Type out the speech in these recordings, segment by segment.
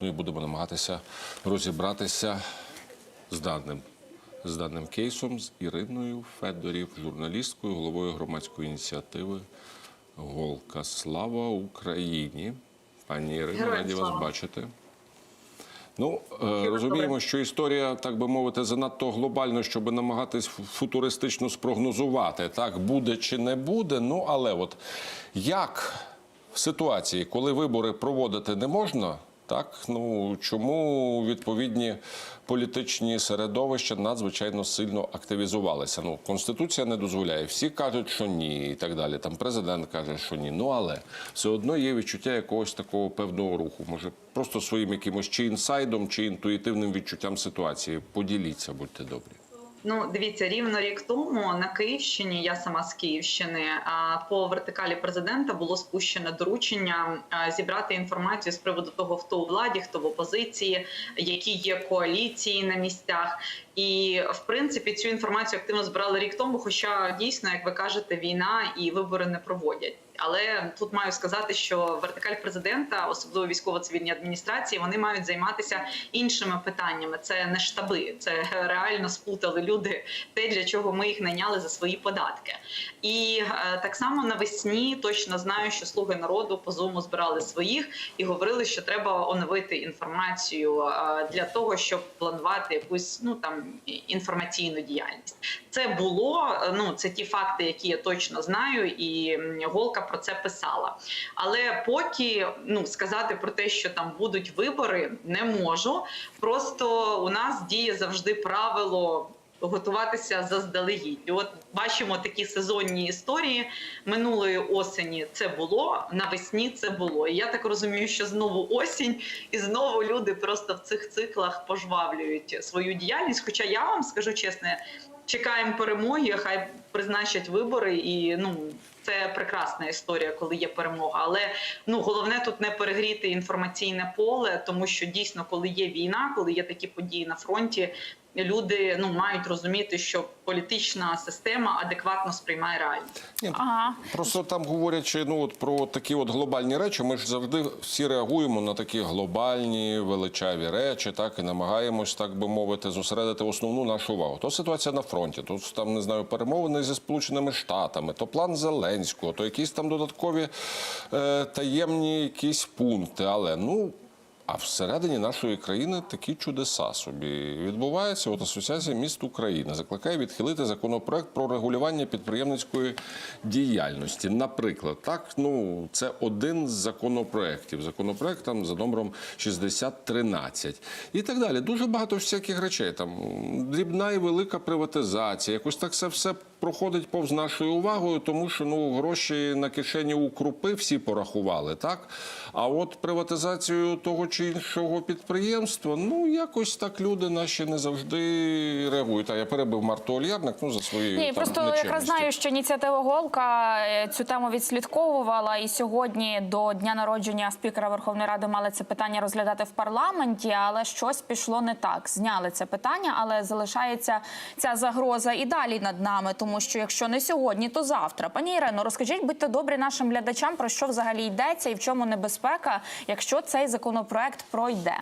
Ну і будемо намагатися розібратися з даним, з даним кейсом з Іриною Федорів, журналісткою, головою громадської ініціативи Голка. Слава Україні! Пані Ірино, Героям раді вас бачити. Ну, е, розуміємо, що історія, так би мовити, занадто глобальна, щоб намагатись футуристично спрогнозувати, так буде чи не буде. Ну, але от як в ситуації, коли вибори проводити не можна, так ну чому відповідні політичні середовища надзвичайно сильно активізувалися? Ну, конституція не дозволяє. Всі кажуть, що ні, і так далі. Там президент каже, що ні. Ну але все одно є відчуття якогось такого певного руху. Може, просто своїм якимось чи інсайдом, чи інтуїтивним відчуттям ситуації. Поділіться, будьте добрі. Ну, дивіться, рівно рік тому на Київщині, я сама з Київщини, по вертикалі президента було спущено доручення зібрати інформацію з приводу того, хто у владі, хто в опозиції, які є коаліції на місцях. І в принципі цю інформацію активно збирали рік тому. Хоча дійсно, як ви кажете, війна і вибори не проводять. Але тут маю сказати, що вертикаль президента, особливо військово-цивільні адміністрації, вони мають займатися іншими питаннями. Це не штаби, це реально сплутали люди те, для чого ми їх найняли за свої податки. І е, так само навесні точно знаю, що слуги народу по зуму збирали своїх і говорили, що треба оновити інформацію е, для того, щоб планувати якусь ну там інформаційну діяльність. Це було е, ну це ті факти, які я точно знаю, і голка про це писала. Але поки ну сказати про те, що там будуть вибори, не можу. Просто у нас діє завжди правило. Готуватися заздалегідь. От бачимо такі сезонні історії минулої осені. Це було навесні. Це було. І я так розумію, що знову осінь, і знову люди просто в цих циклах пожвавлюють свою діяльність. Хоча я вам скажу чесно, чекаємо перемоги, хай призначать вибори, і ну це прекрасна історія, коли є перемога. Але ну головне тут не перегріти інформаційне поле, тому що дійсно, коли є війна, коли є такі події на фронті, люди ну мають розуміти, що політична система адекватно сприймає реальність. Ні, Ага. Просто там говорячи ну от про такі от глобальні речі, ми ж завжди всі реагуємо на такі глобальні величаві речі, так і намагаємось, так би мовити, зосередити основну нашу увагу. То ситуація на фронті, то там не знаю, перемовини зі сполученими штатами, то план Зеленського, то якісь там додаткові е, таємні якісь пункти. Але ну. А всередині нашої країни такі чудеса собі відбуваються. От Асоціація міст України закликає відхилити законопроект про регулювання підприємницької діяльності. Наприклад, так ну це один з законопроєктів. Законопроект там за номером 6013 і так далі. Дуже багато всяких речей. Там дрібна і велика приватизація. Якось так це все проходить повз нашою увагою, тому що ну гроші на кишені у крупи всі порахували, так. А от приватизацію того чи іншого підприємства, ну якось так люди наші не завжди реагують. А я перебив Марту Ольярник, ну за свої Ні, там, просто якраз знаю, що ініціатива Голка е, цю тему відслідковувала, і сьогодні до дня народження спікера Верховної Ради мали це питання розглядати в парламенті, але щось пішло не так. Зняли це питання, але залишається ця загроза і далі над нами, тому що якщо не сьогодні, то завтра. Пані Ірино, розкажіть, будьте добрі нашим глядачам про що взагалі йдеться і в чому небезпека, якщо цей законопроект пройде.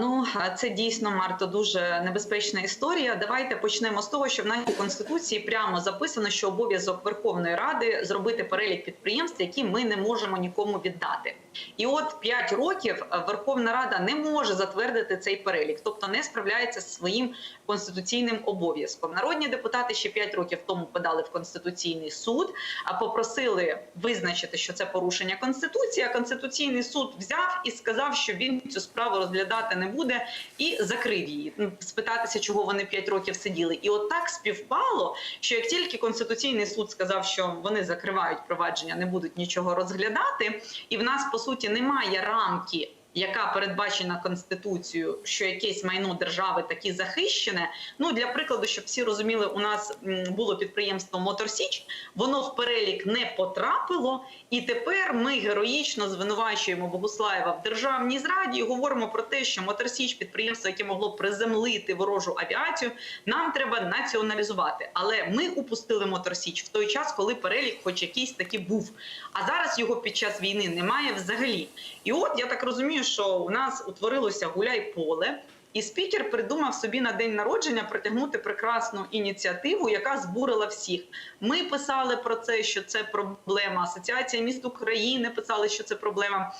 Ну це дійсно Марто дуже небезпечна історія. Давайте почнемо з того, що в нашій конституції прямо записано, що обов'язок Верховної Ради зробити перелік підприємств, які ми не можемо нікому віддати. І от 5 років Верховна Рада не може затвердити цей перелік, тобто не справляється з своїм конституційним обов'язком. Народні депутати ще 5 років тому подали в конституційний суд, а попросили визначити, що це порушення конституції. А конституційний суд взяв і сказав, що він цю справу розглядати не буде, і закрив її. Ну, Спитатися, чого вони 5 років сиділи. І от так співпало, що як тільки конституційний суд сказав, що вони закривають провадження, не будуть нічого розглядати, і в нас по суті немає рамки. Яка передбачена конституцією, що якесь майно держави такі захищене. Ну для прикладу, щоб всі розуміли, у нас було підприємство Моторсіч, воно в перелік не потрапило, і тепер ми героїчно звинувачуємо Богуслаєва в державній зраді і говоримо про те, що Моторсіч підприємство, яке могло приземлити ворожу авіацію, нам треба націоналізувати. Але ми упустили Моторсіч в той час, коли перелік, хоч якийсь таки був. А зараз його під час війни немає взагалі. І от я так розумію, що у нас утворилося гуляй-поле. І спікер придумав собі на день народження притягнути прекрасну ініціативу, яка збурила всіх. Ми писали про це, що це проблема. Асоціація міст України писали, що це проблема.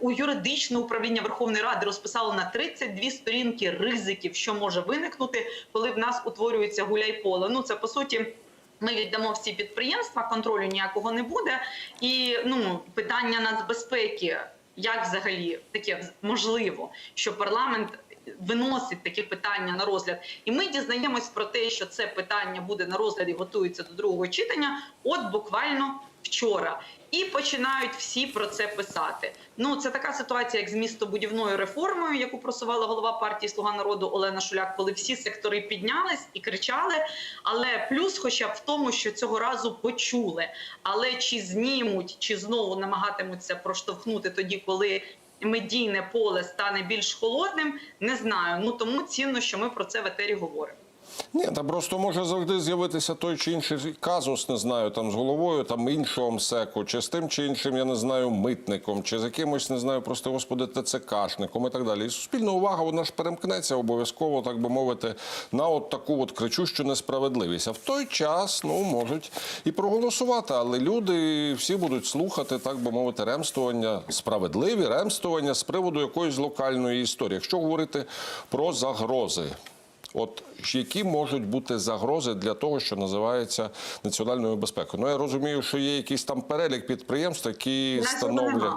У юридичне управління Верховної Ради розписало на 32 сторінки ризиків, що може виникнути, коли в нас утворюється гуляй-поле. Ну це по суті. Ми віддамо всі підприємства, контролю ніякого не буде. І ну питання нацбезпеки, як взагалі таке можливо, що парламент виносить такі питання на розгляд, і ми дізнаємось про те, що це питання буде на розгляді, готується до другого читання. От буквально вчора. І починають всі про це писати. Ну це така ситуація, як з містобудівною реформою, яку просувала голова партії Слуга народу Олена Шуляк, коли всі сектори піднялись і кричали. Але плюс, хоча б в тому, що цього разу почули. Але чи знімуть, чи знову намагатимуться проштовхнути тоді, коли медійне поле стане більш холодним, не знаю. Ну тому цінно, що ми про це в етері говоримо. Ні, та просто може завжди з'явитися той чи інший казус, не знаю, там з головою там іншого МСЕКу, чи з тим чи іншим, я не знаю, митником, чи з якимось, не знаю, просто господи, ТЦКшником і так далі. І суспільна увага, вона ж перемкнеться обов'язково, так би мовити, на от таку от кричущу несправедливість. А в той час ну можуть і проголосувати, але люди всі будуть слухати, так би мовити, ремствування, справедливі ремствування з приводу якоїсь локальної історії. Якщо говорити про загрози. От які можуть бути загрози для того, що називається національною безпекою? Ну я розумію, що є якийсь там перелік підприємств, які становлять.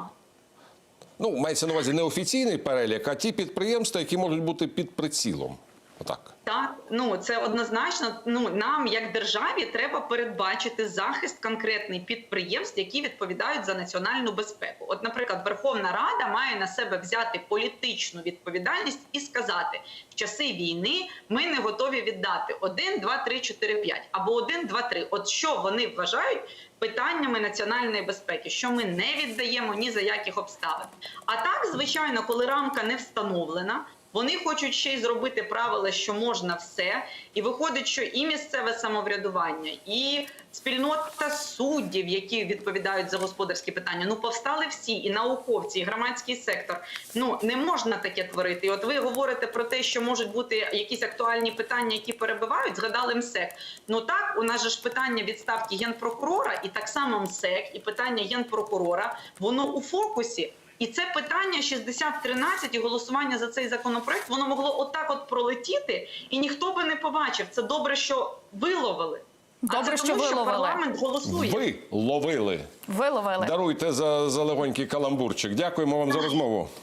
Ну, мається на увазі не офіційний перелік, а ті підприємства, які можуть бути під прицілом. Отак. Так, ну це однозначно. Ну нам, як державі, треба передбачити захист конкретний підприємств, які відповідають за національну безпеку. От, наприклад, Верховна Рада має на себе взяти політичну відповідальність і сказати: в часи війни ми не готові віддати 1, 2, 3, 4, 5 або 1, 2, 3. От що вони вважають питаннями національної безпеки, що ми не віддаємо ні за яких обставин. А так, звичайно, коли рамка не встановлена. Вони хочуть ще й зробити правила, що можна все, і виходить, що і місцеве самоврядування, і спільнота суддів, які відповідають за господарські питання, ну повстали всі, і науковці, і громадський сектор. Ну не можна таке творити. І от ви говорите про те, що можуть бути якісь актуальні питання, які перебивають. Згадали МСЕК. Ну так, у нас же ж питання відставки генпрокурора, і так само МСЕК, і питання генпрокурора, воно у фокусі. І це питання 60-13 і голосування за цей законопроект, воно могло отак от пролетіти, і ніхто би не побачив. Це добре, що виловили. Добре, а це що тому, що виловили. парламент голосує. Ви ловили. Виловили. Даруйте за, за легонький каламбурчик. Дякуємо вам за розмову.